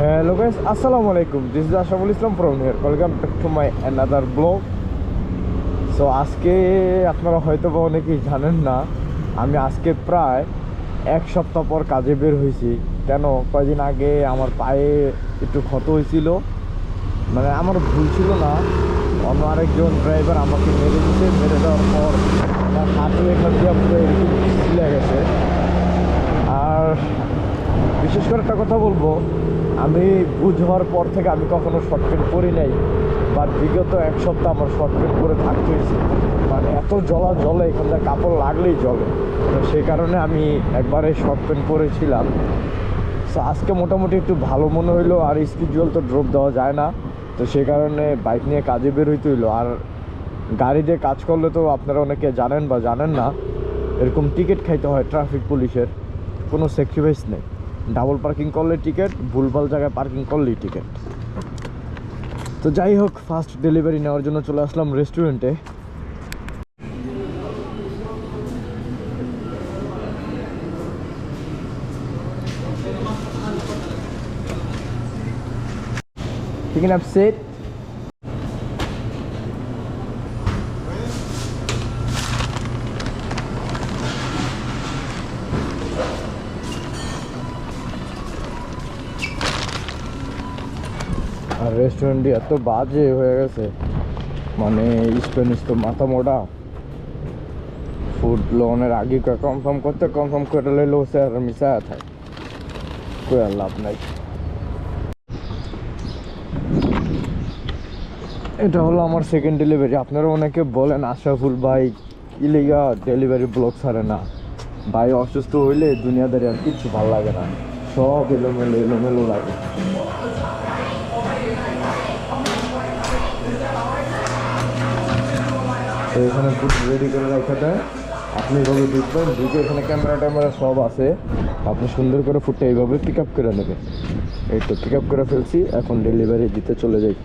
Hello guys, Assalamu alaikum. This is Ashraful Islam from here. Welcome back to my another vlog. So আজকে আপনারা হয়তো বা অনেকেই জানেন না আমি আজকে প্রায় এক সপ্তাহ পর কাজে বের হয়েছি। কেন? কয়দিন আগে আমার পায়ে একটু ক্ষত হয়েছিল। মানে আমার ভুল ছিল না। অন্য আরেকজন ড্রাইভার আমাকে মেরে দিতে মেরে দেওয়ার পর আমার হাতে এখান দিয়ে পুরো এরকম গেছে। আর বিশেষ করে একটা কথা বলব আমি বুঝ হওয়ার পর থেকে আমি কখনো শর্ট প্যান্ট পরি নাই বাট বিগত এক সপ্তাহ আমার শর্ট প্যান্ট পরে থাকতে হয়েছে। মানে এত জলা জলে এখান থেকে কাপড় লাগলেই জলে তো সেই কারণে আমি একবারে শর্ট প্যান্ট পরেছিলাম। সো আজকে মোটামুটি একটু ভালো মনে হইল, আর স্পিডুয়াল তো ড্রপ দেওয়া যায় না। তো সেই কারণে বাইক নিয়ে কাজে বের হইতে হইল। আর গাড়ি দিয়ে কাজ করলে তো আপনারা অনেকে জানেন বা জানেন না, এরকম টিকিট খাইতে হয় ট্রাফিক পুলিশের কোনো স্যাক্রিফাইস নেই। ডাবল পার্কিং করলে টিকিট, ভুলভাল জায়গায় পার্কিং করলেই টিকিট তো যাই হোক ফার্স্ট ডেলিভারি নেওয়ার জন্য চলে আসলাম রেস্টুরেন্টে Picking up seat. রেস্টুরেন্টটি এত বাজে হয়ে গেছে। মানে স্প্যানিশ তো মাথা মোটা। ফুড লোনের আগে কনফার্ম করতে কনফার্ম করে লইলো স্যার মিশা থাকে কই লাভ নাই। এটা হলো আমার সেকেন্ড ডেলিভারি আপনারা অনেকে বলেন, আশরাফুল ভাই ইলিগা ডেলিভারি ব্লগ ছাড়ে না? ভাই অসুস্থ হইলে দুনিয়াদারি আর কিছু ভালো লাগে না। সব এলোমেলো এলোমেলো লাগে। এখানে ফুড রেডি করে রাখা দেয় আপনি এইভাবে ঢুকবেন, ঢুকে এখানে ক্যামেরা ট্যামেরা সব আছে। আপনি সুন্দর করে ফুডটা এইভাবে পিক আপ করে নেবেন। এই তো পিক আপ করে ফেলছি, এখন ডেলিভারি দিতে চলে যাই।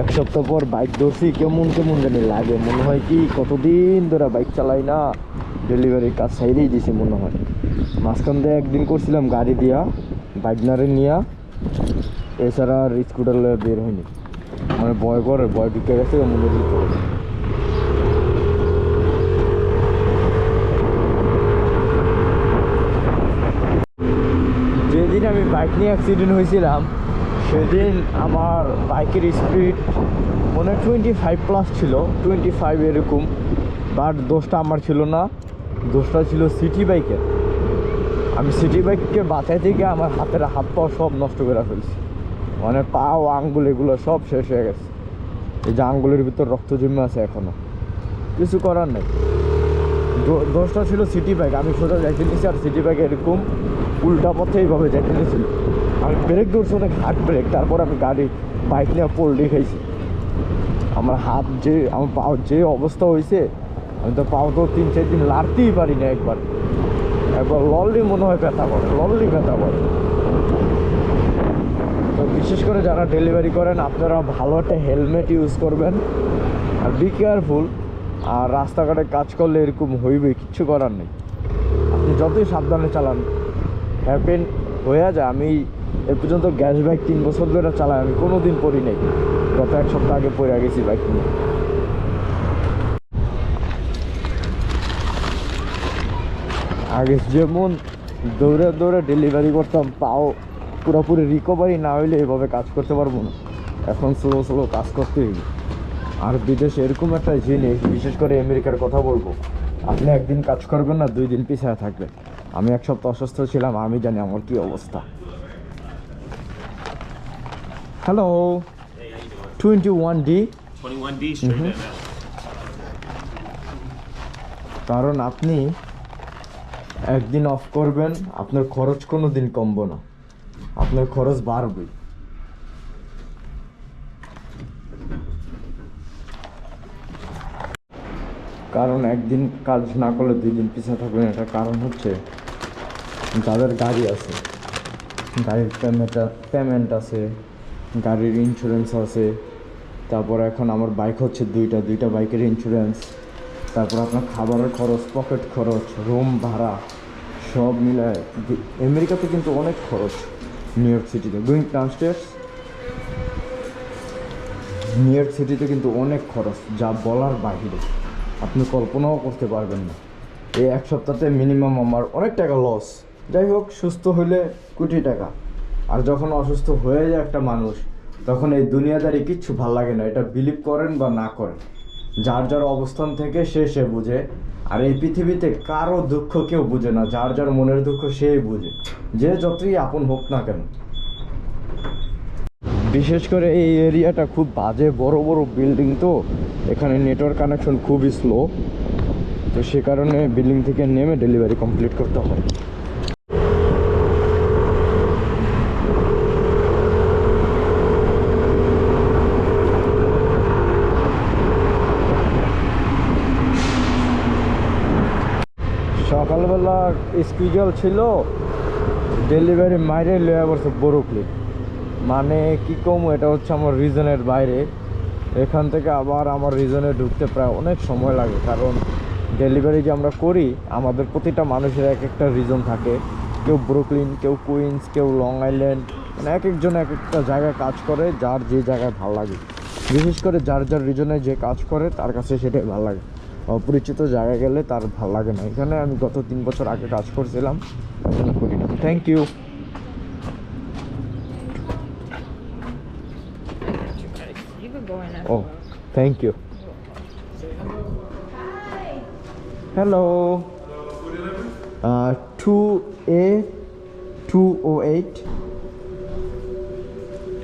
এক সপ্তাহ পর বাইক ধরছি, কেমন কেমন জানি লাগে। মনে হয় কি, কতদিন ধরে বাইক চালাই না ডেলিভারির কাজ সাইডেই দিছি মনে হয়। মাঝখান দিয়ে একদিন করছিলাম গাড়ি দিয়া, বাইক নারে নিয়া, এছাড়া আর স্কুটার লয়ে বের হয়নি মানে ভয় করে, ভয় ঢুকে গেছে মনে দিতে যেদিন আমি বাইক নিয়ে অ্যাক্সিডেন্ট হয়েছিলাম, সেদিন আমার বাইকের স্পিড মনে টোয়েন্টি ফাইভ প্লাস ছিল টোয়েন্টি ফাইভ এরকম বাট দোষটা আমার ছিল না, দোষটা ছিল সিটি বাইকের আমি সিটি বাইককে বাঁচাইতে গিয়ে আমার হাতের হাত পাওয়া সব নষ্ট করে ফেলছি। মানে পা ও আঙ্গুল এগুলো সব শেষ হয়ে গেছে। এই যে আঙ্গুলের ভিতর রক্ত জমে আছে এখনও। কিছু করার নেই। দোষটা ছিল সিটি বাইক আমি সোজা যাইতে নিয়েছি আর সিটি বাইক এরকম উল্টা পথে এইভাবে যাইতে নিয়েছিল আমি ব্রেক ধরছি, অনেক হার্ড ব্রেক তারপর আমি গাড়ি বাইক নিয়ে পোল্ডি খাইছি। আমার হাত যে, আমার পাও যে অবস্থা হয়েছে আমি তো পাও তো তিন, চার দিন লাড়তেই পারি না একবার। একবার লললি মনে হয় ব্যথা করে, লললি ব্যথা করে। বিশেষ করে যারা ডেলিভারি করেন, আপনারা ভালো একটা হেলমেট ইউজ করবেন। আর বি কেয়ারফুল আর রাস্তাঘাটে কাজ করলে এরকম হইবে, কিচ্ছু করার নেই। আপনি যতই সাবধানে চালান হ্যাপেন হয়ে যায়, আমি এ পর্যন্ত গ্যাস বাইক তিন বছর ধরে চালাই, আমি কোনো দিন পড়ি নাই। গত এক সপ্তাহ আগে পরে গেছি বাইক নিয়ে। আগে যেমন দৌড়ে দৌড়ে ডেলিভারি করতাম পাও পুরোপুরি রিকভারি না হইলে এভাবে কাজ করতে পারব না। এখন স্লো স্লো কাজ করতে হইবে আর বিদেশে এরকম একটা জিনিস বিশেষ করে আমেরিকার কথা বলব আপনি একদিন কাজ করবেন না দুই দিন পিছিয়ে থাকবেন আমি এক সপ্তাহ অসুস্থ ছিলাম আমি জানি আমার কি অবস্থা। Hello twenty one D 21D straight at now. কারণ আপনি একদিন অফ করবেন আপনার খরচ কোনো দিন কমবো না। আপনার খরচ বাড়বে। কারণ একদিন কাজ না করলে দুই দিন পিছিয়ে থাকবেন এটা কারণ হচ্ছে যাদের গাড়ি আছে, গাড়ির পেমেন্ট পেমেন্ট আছে, গাড়ির ইন্স্যুরেন্স আছে, তারপর এখন আমার বাইক হচ্ছে দুইটা দুইটা বাইকের ইন্স্যুরেন্স তারপর আপনার খাবারের খরচ পকেট খরচ রুম ভাড়া, সব মিলে আমেরিকাতে কিন্তু অনেক খরচ। নিউ ইয়র্ক সিটিতে গোয়িং ডাউনস্টেয়ার্স নিউ ইয়র্ক সিটিতে কিন্তু অনেক খরচ, যা বলার বাহিরে। আপনি কল্পনাও করতে পারবেন না। এই এক সপ্তাহতে মিনিমাম আমার অনেক টাকা লস যাই হোক, সুস্থ হলে কোটি টাকা। আর যখন অসুস্থ হয়ে যায় একটা মানুষ, তখন এই দুনিয়াদারি কিচ্ছু ভালো লাগে না। এটা বিলিভ করেন বা না করেন। যার যার অবস্থান থেকে সে সে বুঝে। আর এই পৃথিবীতে কারও দুঃখ কেউ বুঝে না, যার যার মনের দুঃখ সেই বুঝে। যে যতই আপন হোক না কেন। বিশেষ করে এই এরিয়াটা খুব বাজে, বড় বড় বিল্ডিং তো। এখানে নেটওয়ার্ক কানেকশন খুবই স্লো। তো সে কারণে বিল্ডিং থেকে নেমে ডেলিভারি কমপ্লিট করতে হয়। সকালবেলা স্কুইজল ছিল ডেলিভারি মাইরে লয়ে পড়ছে বড়ুকলি মানে কি কম, এটা হচ্ছে আমার রিজনের বাইরে। এখান থেকে আবার আমার রিজনে ঢুকতে প্রায় অনেক সময় লাগে, কারণ ডেলিভারি যে আমরা করি, আমাদের প্রতিটা মানুষের এক একটা রিজন থাকে। কেউ ব্রুকলিন কেউ কুইন্স কেউ লং আইল্যান্ড মানে এক একজন এক একটা জায়গায় কাজ করে, যার যে জায়গায় ভালো লাগে। বিশেষ করে যার যার রিজনে যে কাজ করে, তার কাছে সেটাই ভালো লাগে। অপরিচিত জায়গায় গেলে তার ভালো লাগে না এখানে আমি গত তিন বছর আগে কাজ করছিলাম এখন করি না thank you O thank you hello two A two O eight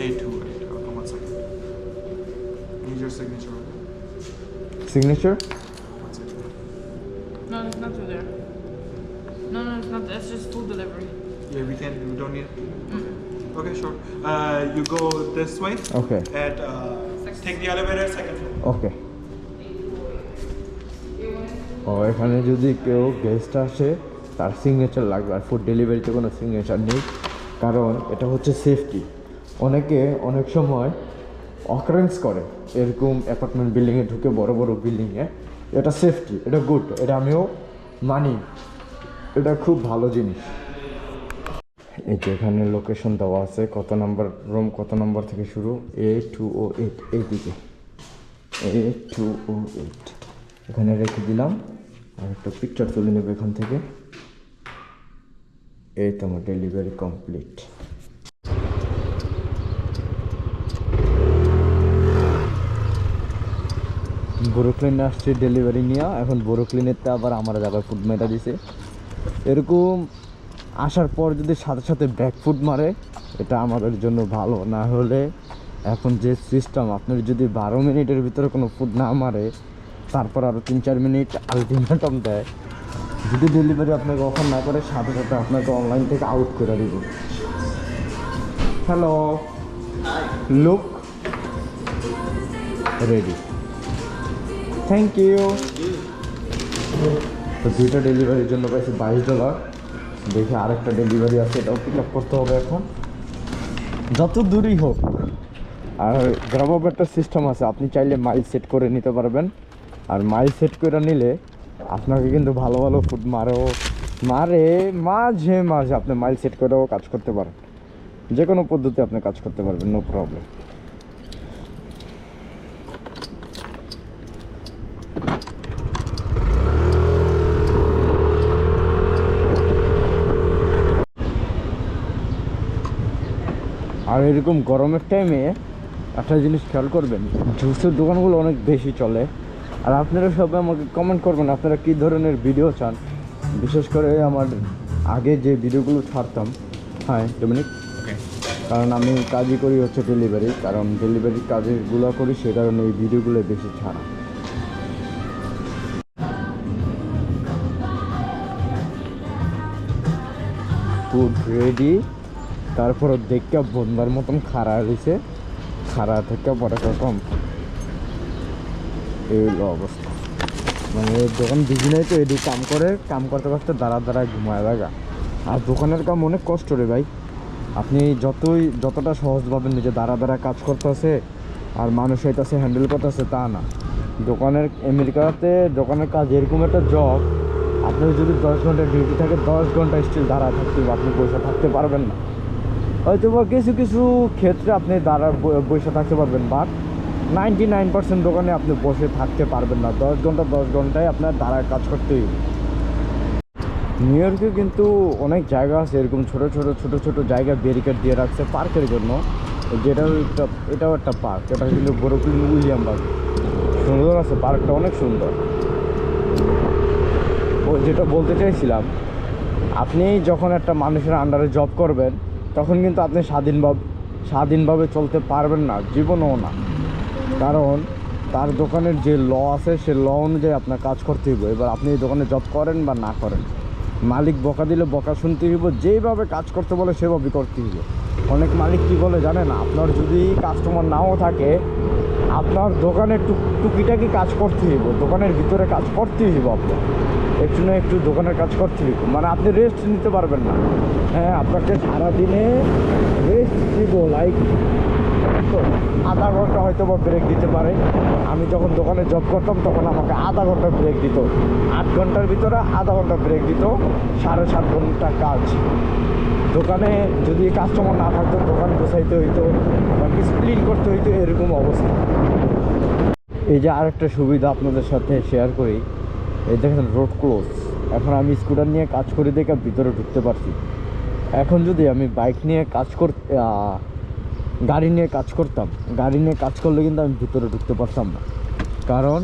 A2. Hold on one second. Need your signature. Food delivery. Yeah, we can. We don't need. Mm. Okay, sure. Uh, you go this way. Okay At uh, take the elevator, second floor. Okay ও এখানে যদি কেউ guest আসে তার signature লাগবে আর food ডেলিভারিতে কোনো signature নেই কারণ এটা হচ্ছে সেফটি অনেকে অনেক সময় অকারেন্স করে এরকম অ্যাপার্টমেন্ট বিল্ডিংয়ে ঢুকে বড় বড় বিল্ডিংয়ে এটা সেফটি এটা গুড এটা আমিও মানি এটা খুব ভালো জিনিস। এই যে এখানে লোকেশন দেওয়া আছে, কত নাম্বার রুম কত নাম্বার থেকে শুরু? এ টু ও এইট এই দিকে এ টু ও এইট এখানে রেখে দিলাম। আর একটা পিকচার তুলে নেব এখান থেকে। এই তো আমার ডেলিভারি কমপ্লিট ব্রুকলিনে আসছে ডেলিভারি নিয়ে। এখন ব্রুকলিনেতে আবার আমার যাবার ফুড মেটা দিছে। এরকম আসার পর যদি সাথে সাথে ব্যাক ফুড মারে, এটা আমাদের জন্য ভালো। না হলে এখন যে সিস্টেম আপনার যদি বারো মিনিটের ভিতরে কোনো ফুড না মারে, তারপর আরও তিন চার মিনিট আলটিমেটাম দেয়। যদি ডেলিভারি আপনাকে অফার না করে, সাথে সাথে আপনাকে অনলাইন থেকে আউট করে দিব। Hello look ready thank you তো দুইটা ডেলিভারির জন্য পাইছি বাইশ ডলার দেখে আরেকটা ডেলিভারি আছে, এটাও পিক আপ করতে হবে এখন। যত দূরই হোক, আর গ্রামব একটা সিস্টেম আছে, আপনি চাইলে মাইল সেট করে নিতে পারবেন। আর মাইল সেট করে নিলে আপনাকে কিন্তু ভালো ভালো ফুড মারেও, মারে মাঝে মাঝে আপনি মাইল সেট করেও কাজ করতে পারেন। যে কোনো পদ্ধতি আপনি কাজ করতে পারবেন নো প্রবলেম আর এরকম গরমের টাইমে একটা জিনিস খেয়াল করবেন জুসের দোকানগুলো অনেক বেশি চলে। আর আপনারা সবাই আমাকে কমেন্ট করবেন আপনারা কী ধরনের ভিডিও চান? বিশেষ করে আমার আগে যে ভিডিওগুলো ছাড়তাম। হ্যাঁ ডোমিনিক. কারণ আমি কাজই করি হচ্ছে ডেলিভারি কারণ ডেলিভারি কাজগুলো করি সে কারণে এই ভিডিওগুলো বেশি ছাড়া। ফুড রেডি তারপর দেখতে বন্ধার মতন খাড়া রয়েছে খাড়া থেকে পরে কম। এই অবস্থা। মানে দোকান বিজি নাই তো, এদিকে কাম করে, কাম করতে করতে দাঁড়া দাঁড়া ঘুমায় লাগা। আর দোকানের কাম অনেক কষ্ট রে ভাই। আপনি যতই, যতটা সহজ ভাবেন নিজে দাঁড়া দাঁড়া কাজ করতেছে, আর মানুষ হইতাছে হ্যান্ডেল করতেছে, তা না। দোকানের, আমেরিকাতে দোকানের কাজ এরকম একটা জব আপনার যদি দশ ঘণ্টা ডিউটি থাকে, দশ ঘণ্টা স্টিল দাঁড়া থাকতে আপনি পয়সা থাকতে পারবেন না। হয়তো বা কিছু কিছু ক্ষেত্রে আপনি দাঁড়া বসে থাকতে পারবেন বাট নাইনটি নাইন পার্সেন্ট দোকানে আপনি বসে থাকতে পারবেন না। দশ ঘণ্টা, দশ ঘন্টায় আপনার দাঁড়ায় কাজ করতেই নিউ ইয়র্কে কিন্তু অনেক জায়গা আছে, এরকম ছোট ছোট ছোট ছোট জায়গা ব্যারিকেড দিয়ে রাখছে পার্কের জন্য। যেটাও একটা এটাও একটা পার্ক। এটা কিন্তু বরফিন উইলিয়াম পার্ক। সুন্দর আছে, পার্কটা অনেক সুন্দর। ও যেটা বলতে চাইছিলাম, আপনি যখন একটা মানুষের আন্ডারে জব করবেন তখন কিন্তু আপনি স্বাধীনভাবে স্বাধীনভাবে চলতে পারবেন না, জীবনেও না। কারণ তার দোকানের যে ল আছে, সে ল অনুযায়ী আপনার কাজ করতে হইব। এবার আপনি এই দোকানে জব করেন বা না করেন, মালিক বকা দিলে বকা শুনতে হইব, যেইভাবে কাজ করতে বলে সেভাবে করতে হইব। অনেক মালিক কি বলে জানে না আপনার যদি কাস্টমার নাও থাকে আপনার দোকানে টুক টুকিটাকি কাজ করতে হইব, দোকানের ভিতরে কাজ করতে হইব আপনার। একটু না একটু দোকানের কাজ করতে হইব। মানে আপনি রেস্ট নিতে পারবেন না। হ্যাঁ আপনাকে সারাদিনে রেস্ট দিব লাইক তো আধা ঘণ্টা হয়তো বা ব্রেক দিতে পারে। আমি যখন দোকানে জব করতাম তখন আমাকে আধা ঘণ্টা ব্রেক দিত। আট ঘণ্টার ভিতরে আধা ঘণ্টা ব্রেক দিত সাড়ে সাত ঘণ্টা কাজ। দোকানে যদি কাস্টমার না থাকতো দোকান গোছাইতে হইতো কিছু ক্লিন করতে হইতো এরকম অবস্থা। এই যে আরেকটা সুবিধা আপনাদের সাথে শেয়ার করি এই দেখেন রোড ক্লোজ এখন আমি স্কুটার নিয়ে কাজ করে দেখে ভিতরে ঢুকতে পারছি। এখন যদি আমি বাইক নিয়ে কাজ কর আহ, গাড়ি নিয়ে কাজ করতাম। গাড়ি নিয়ে কাজ করলে কিন্তু আমি ভিতরে ঢুকতে পারতাম না। কারণ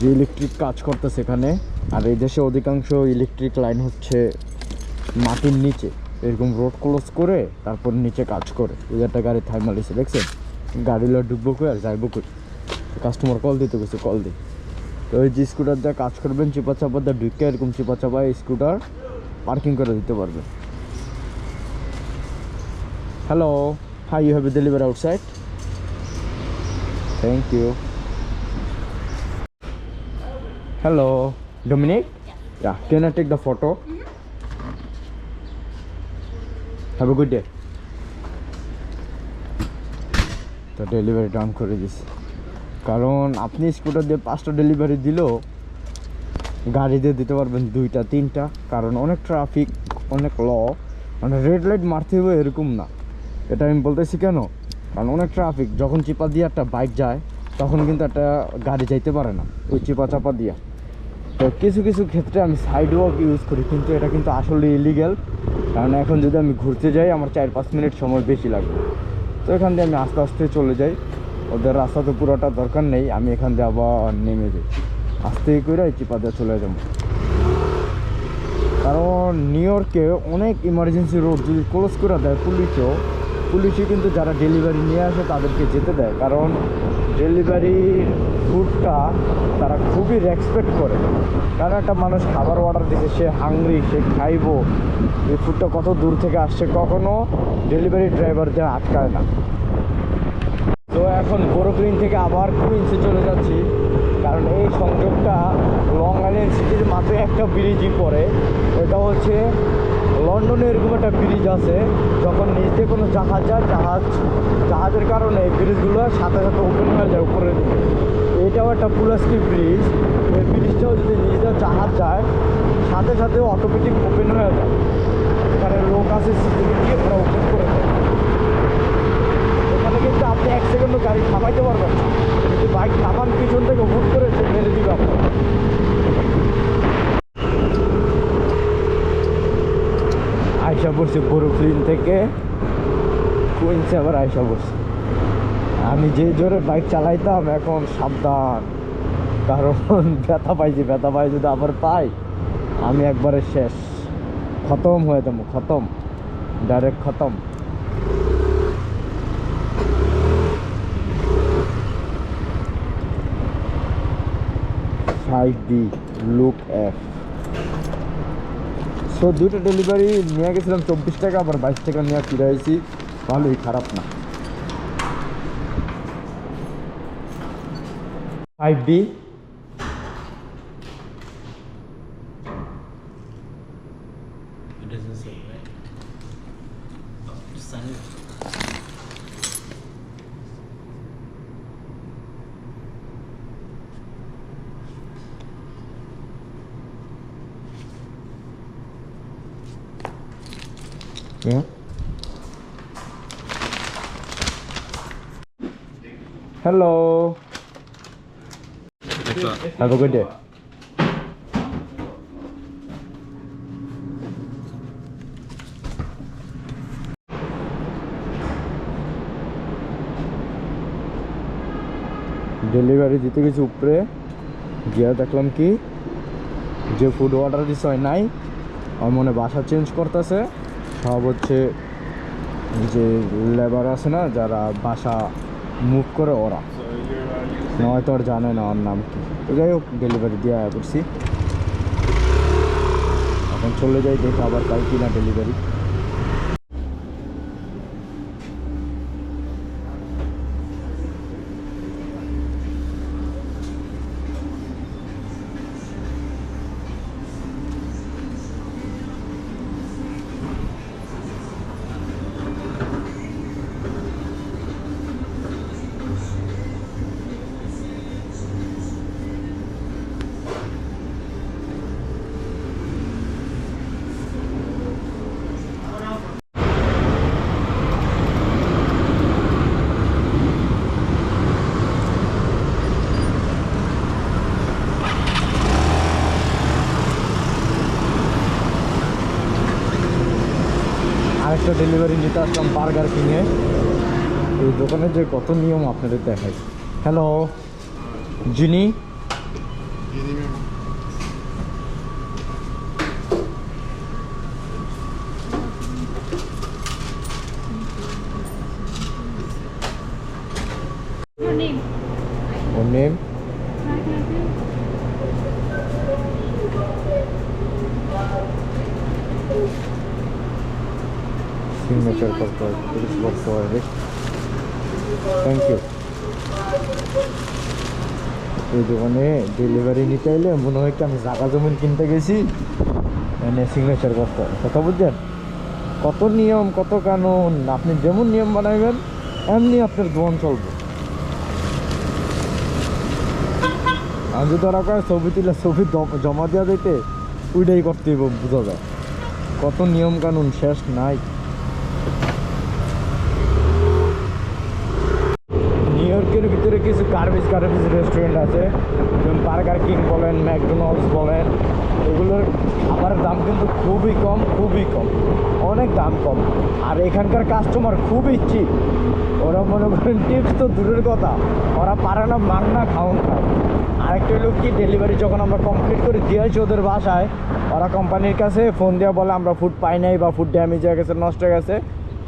যে ইলেকট্রিক কাজ করতে সেখানে আর এই দেশে অধিকাংশ ইলেকট্রিক লাইন হচ্ছে মাটির নিচে। এরকম রোড ক্লোজ করে তারপর নিচে কাজ করে। ওই একটা গাড়ি থাইমালিছে দেখছেন? গাড়ি লয়ে ঢুকবো কই আর যাইবো কই? কাস্টমার কল দিতে গেছে কল দিই তো ওই যে স্কুটার দিয়ে কাজ করবেন চিপা চাপা দিয়ে ঢুকে এরকম চিপা চাপা স্কুটার পার্কিং করে দিতে পারবেন। Hello hi you have a delivery outside thank you hello Dominic Yeah, can I take the photo? Have a good day. তো ডেলিভারি ডাউন করে দিছি কারণ আপনি স্কুটার দিয়ে পাঁচটা ডেলিভারি দিলেও গাড়ি দিয়ে দিতে পারবেন দুইটা তিনটা। কারণ অনেক ট্রাফিক অনেক ল মানে রেড লাইট মারতে হবে এরকম না। এটা আমি বলতেছি কেন? কারণ অনেক ট্রাফিক যখন চিপা দিয়ে একটা বাইক যায়, তখন কিন্তু একটা গাড়ি যাইতে পারে না, ওই চিপা চাপা দিয়া। তো কিছু কিছু ক্ষেত্রে আমি সাইড ওয়াক ইউজ করি, কিন্তু এটা কিন্তু আসলে ইলিগ্যাল কারণ এখন যদি আমি ঘুরতে যাই, আমার চার পাঁচ মিনিট সময় বেশি লাগবে। তো এখান দিয়ে আমি আস্তে আস্তে চলে যাই। ওদের রাস্তা তো পুরোটা দরকার নেই, আমি এখান দিয়ে আবার নেমে যাই। আস্তে করে চিপা দিয়ে চলে যাব। কারণ নিউ ইয়র্কে অনেক ইমার্জেন্সি রোড যদি ক্লোজ করে দেয় পুলিশও পুলিশই কিন্তু যারা ডেলিভারি নিয়ে আসে তাদেরকে যেতে দেয়। কারণ ডেলিভারি ফুডটা তারা খুবই রেসপেক্ট করে। কারণ একটা মানুষ খাবার অর্ডার দিচ্ছে সে হাংরি সে খাইবো। এই ফুডটা কত দূর থেকে আসছে কখনো ডেলিভারি ড্রাইভারদের আটকায় না। তো এখন বোরোক্লিন থেকে আবার কুইন্সে চলে যাচ্ছি। কারণ এই সংযোগটা লং আইল্যান্ড সিটির মাত্র একটা ব্রিজই পড়ে। ওইটা হচ্ছে লন্ডনে এরকম একটা ব্রিজ আছে, যখন নিচ কোনো জাহাজ যায়, জাহাজ, জাহাজের কারণে এই ব্রিজগুলো সাথে সাথে ওপেন হয়ে যায় উপরের দিকে। এটাও একটা পুলাস্কি ব্রিজ এই ব্রিজটাও যদি নিচ দিয়ে জাহাজ যায়, সাথে সাথে অটোমেটিক ওপেন হয়ে যায়। এখানে লোক আছে সিকিউরিটি ওরা ওপেন করে দেয় এখানে কিন্তু আপনি এক সেকেন্ডও গাড়ি থামাইতে পারবেন না। যদি বাইক থামান পিছন থেকে হুট করে মেরে দিবে আপনার আয়সা পড়ছে ব্রুকলিন থেকে কুইন্সে আবার আয়সা পড়ছে আমি যে জোরে বাইক চালাইতাম, এখন সাবধান। কারণ ব্যথা পাইছি, ব্যথা পাই যদি আবার পাই, আমি একবারে শেষ। খতম হয়ে যাব, খতম। ডাইরেক্ট খতম। Five B look app so দুটো ডেলিভারি নিয়ে গেছিলাম, চব্বিশ টাকা, আবার বাইশ টাকা নিয়ে ফিরে আইছি। ভালোই খারাপ না। Five B It doesn't say, right? Oh, just sign it. Yeah. Hello. Have a good day. Delivery দিতে গেছি উপরে। গিয়া দেখলাম কি, যে ফুড অর্ডার দিছে হয় নাই, আমার মনে বাসা চেঞ্জ করতেছে। সব হচ্ছে যে লেবার আছে না, যারা বাসা মুভ করে ওরা। নয়তো আর জানে না ওর নাম কি। যাই হোক ডেলিভারি দিয়ে আয়া করছি এখন চলে যাই, দেখি আবার কাল কি না ডেলিভারি ডেলিভারি নিতে আসলাম বার্গার কিনে, এই দোকানের যে কত নিয়ম আপনাদের দেখাই হ্যালো জিনি name. ওর নেম সিগনেচার করতে হয় করতে হয় রে থ্যাংক ইউ এই দোকানে ডেলিভারি নিতে এলে মনে হয় কি আমি জাগা জমিন কিনতে গেছি মানে সিগনেচার করতে। হয় কথা বুঝছেন? কত নিয়ম, কত কানুন, আপনি যেমন নিয়ম বানাইবেন, এমনি আপনার দোকান চলবে। আমি ওরা কয় ছবি তুলে ছবি জমা দেওয়া দিতে, ওইটাই করতে বোঝা যায়। কত নিয়ম কানুন, শেষ নাই নিউ ইয়র্কের ভিতরে কিছু গার্বেজ রেস্টুরেন্ট আছে, যেমন বার্গার কিং বলেন ম্যাকডোনাল্ডস বলেন, এগুলোর খাবারের দাম কিন্তু খুবই কম খুবই কম, অনেক দাম কম। আর এখানকার কাস্টমার খুবই চিপ ওরা মনে করেন টিপস তো দূরের কথা, ওরা পারে না মাংনা খাওন খায় আরেকটা হলো কি ডেলিভারি যখন আমরা কমপ্লিট করে দিয়ে আসি ওদের বাসায়, ওরা কোম্পানির কাছে ফোন দেওয়া বলে, আমরা ফুড পাই নাই বা ফুড ড্যামেজ হয়ে গেছে, নষ্ট হয়ে গেছে।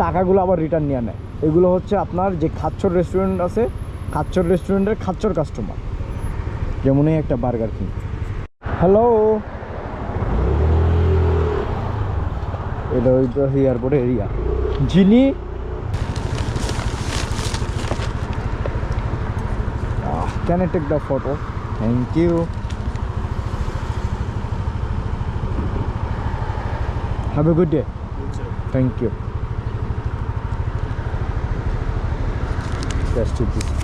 টাকাগুলো আবার রিটার্ন নিয়ে নেয়। এগুলো হচ্ছে আপনার যে খাচ্চর রেস্টুরেন্ট আছে খাচ্চর রেস্টুরেন্টের খাচ্চর কাস্টমার যেমনই একটা বার্গার কিং হ্যালো এটা ওই এয়ারপোর্ট এরিয়া যিনি can take the photo thank you have a good day thank you this.